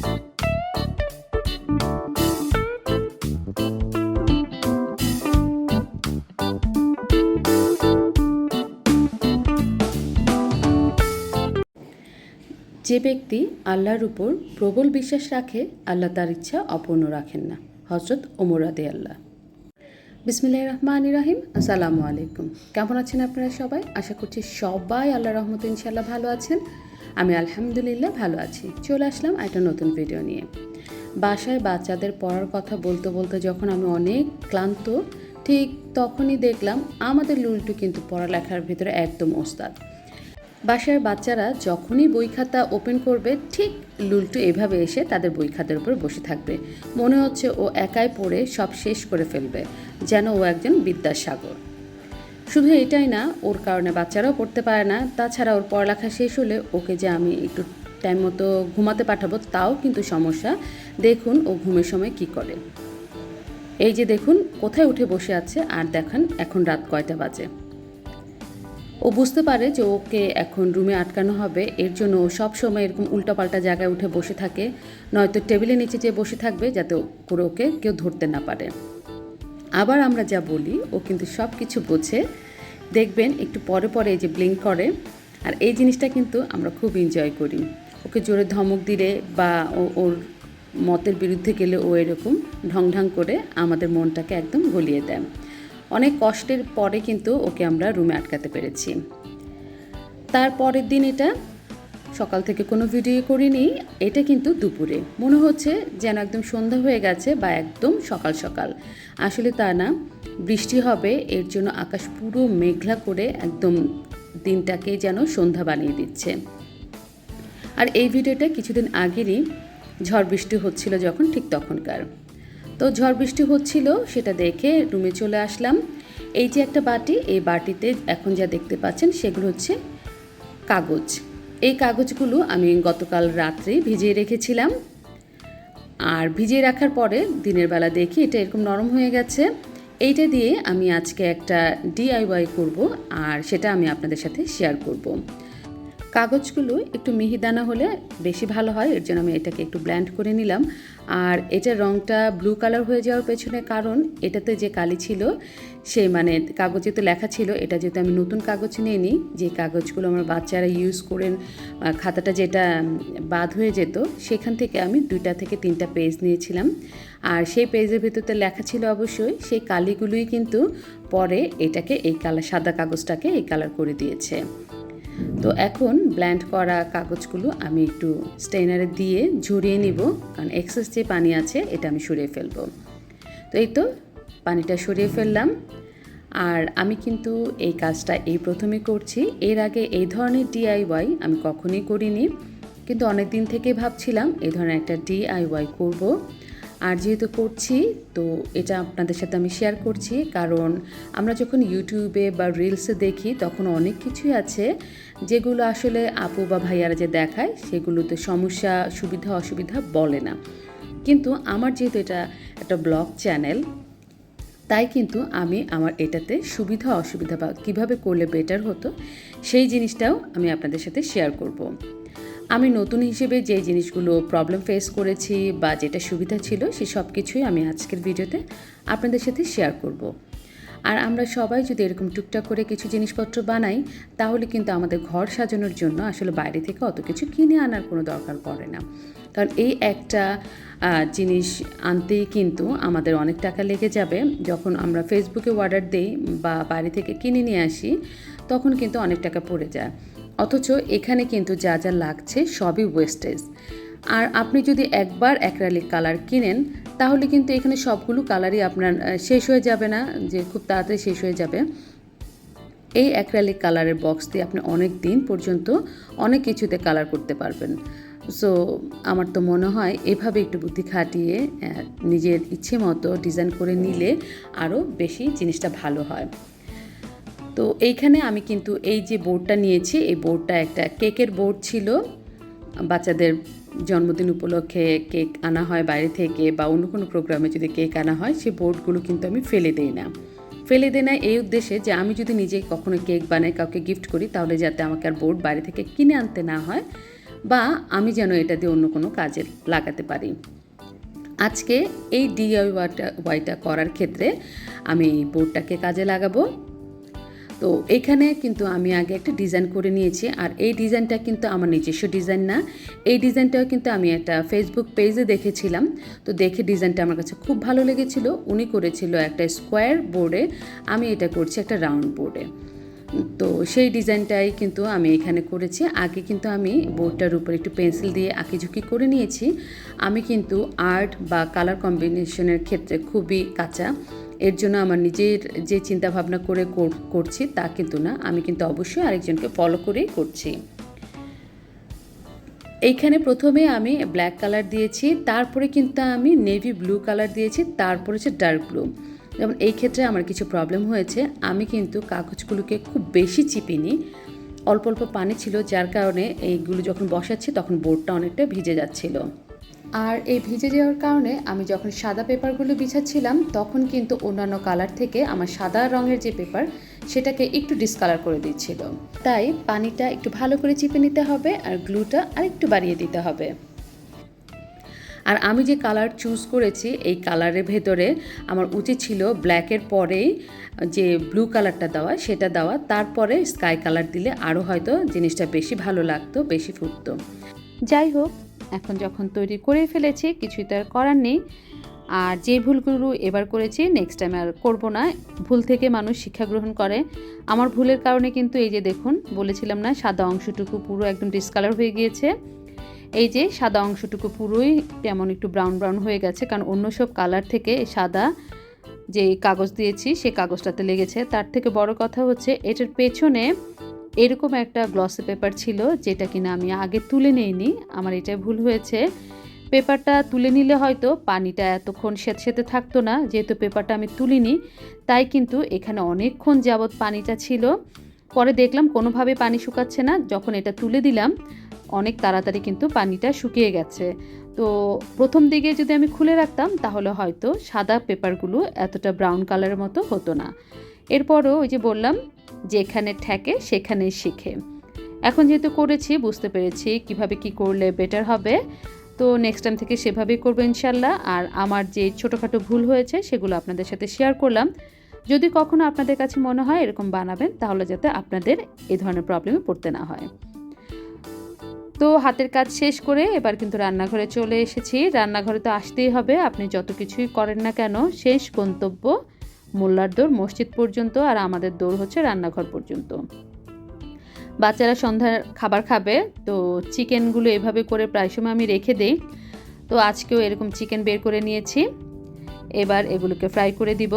যে ব্যক্তি আল্লাহর উপর প্রবল বিশ্বাস রাখে, আল্লাহ তার ইচ্ছা অপূর্ণ রাখেন না। হজরত ওমর আদে আল্লাহ বিসমিল্লাহ রহমান রাহিম। আসসালামু আলাইকুম। কেমন আছেন আপনারা সবাই? আশা করছি সবাই আল্লাহ রহমত ইনশাল্লাহ ভালো আছেন। আমি আলহামদুলিল্লাহ ভালো আছি। চলে আসলাম একটা নতুন ভিডিও নিয়ে। বাসায় বাচ্চাদের পড়ার কথা বলতে বলতে যখন আমি অনেক ক্লান্ত, ঠিক তখনই দেখলাম আমাদের লুলটু কিন্তু পড়ালেখার ভিতরে একদম ওস্তাদ। বাসার বাচ্চারা যখনই বই খাতা ওপেন করবে, ঠিক লুলটু এভাবে এসে তাদের বই খাতার উপর বসে থাকবে। মনে হচ্ছে ও একাই পড়ে সব শেষ করে ফেলবে, যেন ও একজন বিদ্যাসাগর। শুধু এটাই না, ওর কারণে বাচ্চারাও পড়তে পারে না। তাছাড়া ওর পড়ালেখা শেষ হলে ওকে যে আমি একটু টাইম মতো ঘুমাতে পাঠাবো তাও কিন্তু সমস্যা। দেখুন ও ঘুমের সময় কি করে। এই যে দেখুন, কোথায় উঠে বসে আছে আর দেখান, এখন রাত কয়টা বাজে। ও বুঝতে পারে যে ওকে এখন রুমে আটকানো হবে, এর জন্য ও সবসময় এরকম উল্টাপাল্টা জায়গায় উঠে বসে থাকে। নয়তো টেবিলের নিচে যে বসে থাকবে যাতে করে ওকে কেউ ধরতে না পারে। আবার আমরা যা বলি, ও কিন্তু সব কিছু বোঝে। দেখবেন একটু পরে পরে যে ব্লিঙ্ক করে, আর এই জিনিসটা কিন্তু আমরা খুব এনজয় করি। ওকে জোরে ধমক দিলে বা ওর মতের বিরুদ্ধে গেলে ও এরকম ঢং ঢং করে আমাদের মনটাকে একদম গলিয়ে দেয়। অনেক কষ্টের পরে কিন্তু ওকে আমরা রুমে আটকাতে পেরেছি। তারপরের দিন এটা সকাল থেকে কোনো ভিডিও করিনি, এটা কিন্তু দুপুরে। মনে হচ্ছে যেন একদম সন্ধ্যা হয়ে গেছে বা একদম সকাল সকাল। আসলে তা না, বৃষ্টি হবে, এর জন্য আকাশ পুরো মেঘলা করে একদম দিনটাকে যেন সন্ধ্যা বানিয়ে দিচ্ছে। আর এই ভিডিওটা কিছুদিন আগেরই ঝড় বৃষ্টি হচ্ছিল যখন, ঠিক তখনকার। তো ঝড় বৃষ্টি হচ্ছিল, সেটা দেখে রুমে চলে আসলাম। এই যে একটা বাটি, এই বাটিতে এখন যা দেখতে পাচ্ছেন, সেগুলো হচ্ছে কাগজ। এই কাগজগুলো আমি গতকাল রাত্রে ভিজিয়ে রেখেছিলাম। আর ভিজিয়ে রাখার পরে দিনের বেলা দেখি এটা এরকম নরম হয়ে গেছে। এইটা দিয়ে আমি আজকে একটা ডিআইওয়াই করব আর সেটা আমি আপনাদের সাথে শেয়ার করব। কাগজগুলো একটু মিহিদানা হলে বেশি ভালো হয়, এর জন্য আমি এটাকে একটু ব্ল্যান্ড করে নিলাম। আর এটার রঙটা ব্লু কালার হয়ে যাওয়ার পেছনে কারণ এটাতে যে কালি ছিল, সেই মানে কাগজে তো লেখা ছিল, এটা যেহেতু আমি নতুন কাগজ নিয়ে নিই যে কাগজগুলো আমার বাচ্চারা ইউজ করেন খাতাটা যেটা বাদ হয়ে যেত, সেখান থেকে আমি দুইটা থেকে তিনটা পেজ নিয়েছিলাম। আর সেই পেজের ভিতরতে লেখা ছিল অবশ্যই, সেই কালিগুলোই কিন্তু পরে এটাকে এই কালার, সাদা কাগজটাকে এই কালার করে দিয়েছে। তো এখন ব্ল্যান্ড করা কাগজগুলো আমি একটু স্টেনারে দিয়ে ঝরিয়ে নিব, কারণ এক্সেস যে পানি আছে এটা আমি সরিয়ে ফেলব। তো এই তো, পানিটা সরিয়ে ফেললাম। আর আমি কিন্তু এই কাজটা এই প্রথমে করছি। এর আগে এই ধরনের ডিআইওয়াই আমি কখনোই করিনি। কিন্তু অনেক দিন থেকে ভাবছিলাম এই ধরনের একটা ডিআইওয়াই করব। আর যেহেতু করছি, তো এটা আপনাদের সাথে আমি শেয়ার করছি কারণ আমরা যখন ইউটিউবে বা রিলসে দেখি, তখন অনেক কিছুই আছে যেগুলো আসলে আপু বা ভাইয়ারা যে দেখায়, সেগুলোতে সমস্যা, সুবিধা, অসুবিধা বলে না কিন্তু আমার যেহেতু এটা একটা ব্লগ চ্যানেল তাই কিন্তু আমি আমার এটাতে সুবিধা, অসুবিধা বা কীভাবে করলে বেটার হতো, সেই জিনিসটাও আমি আপনাদের সাথে শেয়ার করব। আমি নতুন হিসেবে যে জিনিসগুলো প্রবলেম ফেস করেছি বা যেটা সুবিধা ছিল, সে সব কিছুই আমি আজকের ভিডিওতে আপনাদের সাথে শেয়ার করব। আর আমরা সবাই যদি এরকম টুকটাক করে কিছু জিনিসপত্র বানাই, তাহলে কিন্তু আমাদের ঘর সাজানোর জন্য আসলে বাইরে থেকে অত কিছু কিনে আনার কোনো দরকার পড়ে না। কারণ এই একটা জিনিস আনতেই কিন্তু আমাদের অনেক টাকা লেগে যাবে। যখন আমরা ফেসবুকে অর্ডার দিই বা বাইরে থেকে কিনে নিয়ে আসি, তখন কিন্তু অনেক টাকা পড়ে যায়। অথচ এখানে কিন্তু যা যা লাগছে সবই ওয়েস্টেজ আর আপনি যদি একবার অ্যাক্রালিক কালার কিনেন, তাহলে কিন্তু এখানে সবগুলো কালারই আপনার শেষ হয়ে যাবে না, যে খুব তাড়াতাড়ি শেষ হয়ে যাবে। এই অ্যাক্রালিক কালারের বক্স দিয়ে আপনি অনেক দিন পর্যন্ত অনেক কিছুতে কালার করতে পারবেন। সো আমার তো মনে হয় এভাবে একটু বুদ্ধি খাটিয়ে নিজের ইচ্ছে মতো ডিজাইন করে নিলে আরও বেশি জিনিসটা ভালো হয়। তো এইখানে আমি কিন্তু এই যে বোর্ডটা নিয়েছি, এই বোর্ডটা একটা কেকের বোর্ড ছিল। বাচ্চাদের জন্মদিন উপলক্ষে কেক আনা হয় বাইরে থেকে বা অন্য কোনো প্রোগ্রামে যদি কেক আনা হয়, সেই বোর্ডগুলো কিন্তু আমি ফেলে দিই না। ফেলে দিই না এই উদ্দেশ্যে যে আমি যদি নিজে কখনো কেক বানাই, কাউকে গিফট করি, তাহলে যাতে আমাকে আর বোর্ড বাইরে থেকে কিনে আনতে না হয় বা আমি যেন এটা দিয়ে অন্য কোনো কাজে লাগাতে পারি। আজকে এই ডিআইওয়াইটা ওয়াইটা করার ক্ষেত্রে আমি এই বোর্ডটাকে কাজে লাগাবো। তো এখানে কিন্তু আমি আগে একটা ডিজাইন করে নিয়েছি, আর এই ডিজাইনটা কিন্তু আমার নিজস্ব ডিজাইন না। এই ডিজাইনটাও কিন্তু আমি একটা ফেসবুক পেজে দেখেছিলাম, তো দেখে ডিজাইনটা আমার কাছে খুব ভালো লেগেছিল। উনি করেছিল একটা স্কোয়ার বোর্ডে আমি এটা করছি একটা রাউন্ড বোর্ডে তো সেই ডিজাইনটাই কিন্তু আমি এখানে করেছি। আগে কিন্তু আমি বোর্ডটার উপর একটু পেন্সিল দিয়ে আঁকিঝুঁকি করে নিয়েছি। আমি কিন্তু আর্ট বা কালার কম্বিনেশনের ক্ষেত্রে খুবই কাঁচা। এর জন্য আমার নিজের যে চিন্তা ভাবনা করে করছি তা কিন্তু না। আমি কিন্তু অবশ্যই আরেকজনকে ফলো করেই করছি। এইখানে প্রথমে আমি ব্ল্যাক কালার দিয়েছি, তারপরে কিন্তু আমি নেভি ব্লু কালার দিয়েছি, তারপরে হচ্ছে ডার্ক ব্লু যেমন এই ক্ষেত্রে আমার কিছু প্রবলেম হয়েছে। আমি কিন্তু কাগজগুলোকে খুব বেশি চিপিনি। অল্প অল্প পানি ছিল, যার কারণে এইগুলো যখন বসাচ্ছি তখন বোর্ডটা অনেকটা ভিজে যাচ্ছিল। আর এই ভিজে যাওয়ার কারণে আমি যখন সাদা পেপারগুলো বিছাচ্ছিলাম, তখন কিন্তু অন্যান্য কালার থেকে আমার সাদা রঙের যে পেপার, সেটাকে একটু ডিসকালার করে দিচ্ছিল। তাই পানিটা একটু ভালো করে চিপে নিতে হবে আর গ্লুটা আর একটু বাড়িয়ে দিতে হবে। আর আমি যে কালার চুজ করেছি, এই কালারের ভেতরে আমার উচিত ছিল ব্ল্যাকের পরেই যে ব্লু কালারটা দেওয়া, সেটা দেওয়া। তারপরে স্কাই কালার দিলে আরও হয়তো জিনিসটা বেশি ভালো লাগতো, বেশি ফুটতো। যাই হোক এখন যখন তৈরি করে ফেলেছি, কিছুই তার করার নেই। আর যে ভুলগুলো এবার করেছি নেক্সট টাইম আর করব না। ভুল থেকে মানুষ শিক্ষা গ্রহণ করে। আমার ভুলের কারণে কিন্তু এই যে দেখুন, বলেছিলাম না, সাদা অংশটুকু পুরো একদম ডিসকালার হয়ে গিয়েছে। এই যে সাদা অংশটুকু পুরোই কেমন একটু ব্রাউন ব্রাউন হয়ে গেছে, কারণ অন্য সব কালার থেকে সাদা যে কাগজ দিয়েছি সে কাগজটাতে লেগেছে। তার থেকে বড় কথা হচ্ছে, এটার পেছনে এরকম একটা গ্লসি পেপার ছিল যেটা কিনা আমি আগে তুলে নেইনি। আমার এটাই ভুল হয়েছে। পেপারটা তুলে নিলে হয়তো পানিটা এতক্ষণ সেতে থাকতো না, যেহেতু পেপারটা আমি তুলিনি, তাই কিন্তু এখানে অনেকক্ষণ যাবৎ পানিটা ছিল। পরে দেখলাম কোনোভাবে পানি শুকাচ্ছে না, যখন এটা তুলে দিলাম, অনেক তাড়াতাড়ি কিন্তু পানিটা শুকিয়ে গেছে। তো প্রথম দিকে যদি আমি খুলে রাখতাম, তাহলে হয়তো সাদা পেপারগুলো এতটা ব্রাউন কালারের মতো হতো না। এরপরও ওই যে বললাম, যেখানে ঠেকে সেখানে শিখে। এখন যেহেতু করেছি, বুঝতে পেরেছি কীভাবে কি করলে বেটার হবে। তো নেক্সট টাইম থেকে সেভাবেই করব ইনশাল্লাহ। আর আমার যে ছোটোখাটো ভুল হয়েছে, সেগুলো আপনাদের সাথে শেয়ার করলাম। যদি কখনো আপনাদের কাছে মনে হয় এরকম বানাবেন, তাহলে যাতে আপনাদের এই ধরনের প্রবলেমে পড়তে না হয়। তো হাতের কাজ শেষ করে এবার কিন্তু রান্নাঘরে চলে এসেছি। রান্নাঘরে তো আসতেই হবে, আপনি যত কিছুই করেন না কেন, শেষ গন্তব্য মোল্লার দৌড় মসজিদ পর্যন্ত আর আমাদের দৌড় হচ্ছে রান্নাঘর পর্যন্ত। বাচ্চারা সন্ধ্যার খাবার খাবে, তো চিকেনগুলো এভাবে করে প্রায় সময় আমি রেখে দিই। তো আজকেও এরকম চিকেন বের করে নিয়েছি। এবার এগুলোকে ফ্রাই করে দিব।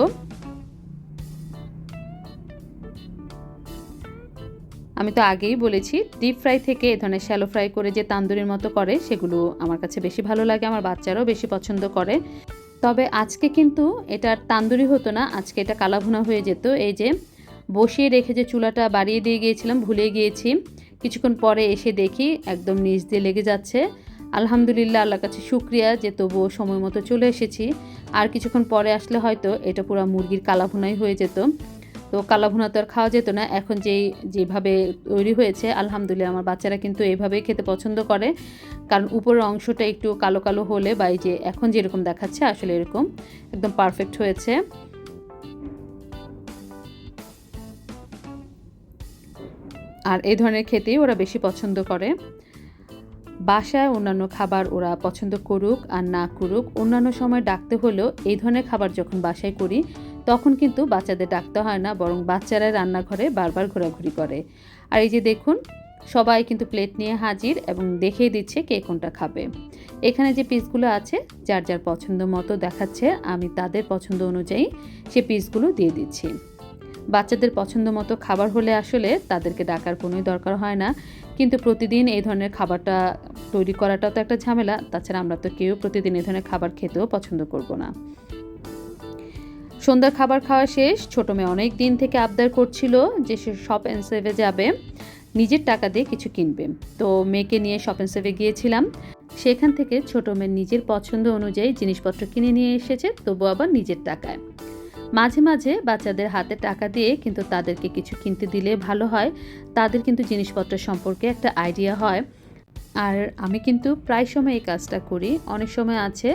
আমি তো আগেই বলেছি, ডিপ ফ্রাই থেকে এ ধরনের শ্যালো ফ্রাই করে যে তান্দুরির মতো করে, সেগুলো আমার কাছে বেশি ভালো লাগে, আমার বাচ্চারাও বেশি পছন্দ করে। তবে আজকে কিন্তু এটা আর তান্দুরি হতো না, আজকে এটা কালাভুনা হয়ে যেত। এই যে বসিয়ে রেখে যে চুলাটা বাড়িয়ে দিয়ে গিয়েছিলাম, ভুলে গিয়েছি। কিছুক্ষণ পরে এসে দেখি একদম নিচ দিয়ে লেগে যাচ্ছে। আলহামদুলিল্লাহ আল্লাহ কাছে শুক্রিয়া যে তবুও সময় মতো চলে এসেছি। আর কিছুক্ষণ পরে আসলে হয়তো এটা পুরো মুরগির কালাভুনাই হয়ে যেত। তো কালাভুনা তো আর খাওয়া যেত না। এখন যেই, যেভাবে তৈরি হয়েছে, আলহামদুলিল্লাহ আমার বাচ্চারা কিন্তু এইভাবেই খেতে পছন্দ করে। কারণ উপরের অংশটা একটু কালো কালো হলে বা এই যে এখন যেরকম দেখাচ্ছে, আসলে এরকম একদম পারফেক্ট হয়েছে। আর এই ধরনের খেতেই ওরা বেশি পছন্দ করে। বাসায় অন্যান্য খাবার ওরা পছন্দ করুক আর না করুক, অন্যান্য সময় ডাকতে হলেও এই ধরনের খাবার যখন বাসায় করি, তখন কিন্তু বাচ্চাদের ডাকতে হয় না, বরং বাচ্চারা রান্নাঘরে বারবার ঘোরাঘুরি করে। আর এই যে দেখুন, সবাই কিন্তু প্লেট নিয়ে হাজির এবং দেখিয়ে দিচ্ছে কে কোনটা খাবে। এখানে যে পিসগুলো আছে, যার যার পছন্দ মতো দেখাচ্ছে, আমি তাদের পছন্দ অনুযায়ী সে পিসগুলো দিয়ে দিচ্ছি। বাচ্চাদের পছন্দ মতো খাবার হলে আসলে তাদেরকে ডাকার কোনোই দরকার হয় না। কিন্তু প্রতিদিন এই ধরনের খাবারটা তৈরি করাটাও তো একটা ঝামেলা। তাছাড়া আমরা তো কেউ প্রতিদিন এই ধরনের খাবার খেতেও পছন্দ করব না। সন্ধ্যার খাবার খাওয়া শেষ। ছোটো মেয়ে অনেক দিন থেকে আবদার করছিল যে সে শপ অ্যান্ড সেভে যাবে। নিজের টাকা দিয়ে কিছু কিনবে। তো মেয়েকে নিয়ে শপ অ্যান্ড সেভে গিয়েছিলাম। সেখান থেকে ছোটো মেয়ের নিজের পছন্দ অনুযায়ী জিনিসপত্র কিনে নিয়ে এসেছে। তবু আবার নিজের টাকায়। মাঝে মাঝে বাচ্চাদের হাতে টাকা দিয়ে কিন্তু তাদেরকে কিছু কিনতে দিলে ভালো হয়। তাদের কিন্তু জিনিসপত্র সম্পর্কে একটা আইডিয়া হয়। আর আমি কিন্তু প্রায় সময় এই কাজটা করি। অনেক সময় আছে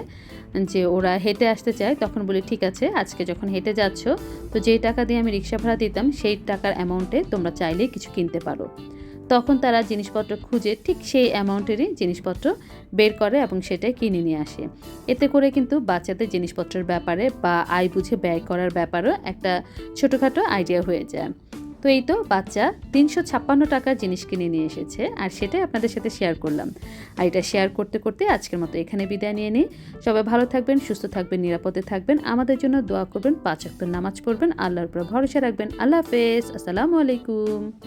যে ওরা হেঁটে আসতে চায়, তখন বলি, ঠিক আছে, আজকে যখন হেঁটে যাচ্ছ, তো যেই টাকা দিয়ে আমি রিক্সা ভাড়া দিতাম, সেই টাকার অ্যামাউন্টে তোমরা চাইলে কিছু কিনতে পারো। তখন তারা জিনিসপত্র খুঁজে ঠিক সেই অ্যামাউন্টেরই জিনিসপত্র বের করে এবং সেটাই কিনে নিয়ে আসে। এতে করে কিন্তু বাচ্চাদের জিনিসপত্রের ব্যাপারে বা আয় বুঝে ব্যয় করার ব্যাপারেও একটা ছোটোখাটো আইডিয়া হয়ে যায়। তো এই তো বাচ্চা তিনশো ছাপ্পান্ন টাকার জিনিস কিনে নিয়ে এসেছে আর সেটাই আপনাদের সাথে শেয়ার করলাম। আর এটা শেয়ার করতে করতে আজকের মতো এখানে বিদায় নিয়ে নিই। সবাই ভালো থাকবেন, সুস্থ থাকবেন, নিরাপদে থাকবেন। আমাদের জন্য দোয়া করবেন, পাঁচ অক্ত নামাজ পড়বেন, আল্লাহর উপর ভরসা রাখবেন। আল্লাহ হাফেজ। আসসালামু আলাইকুম।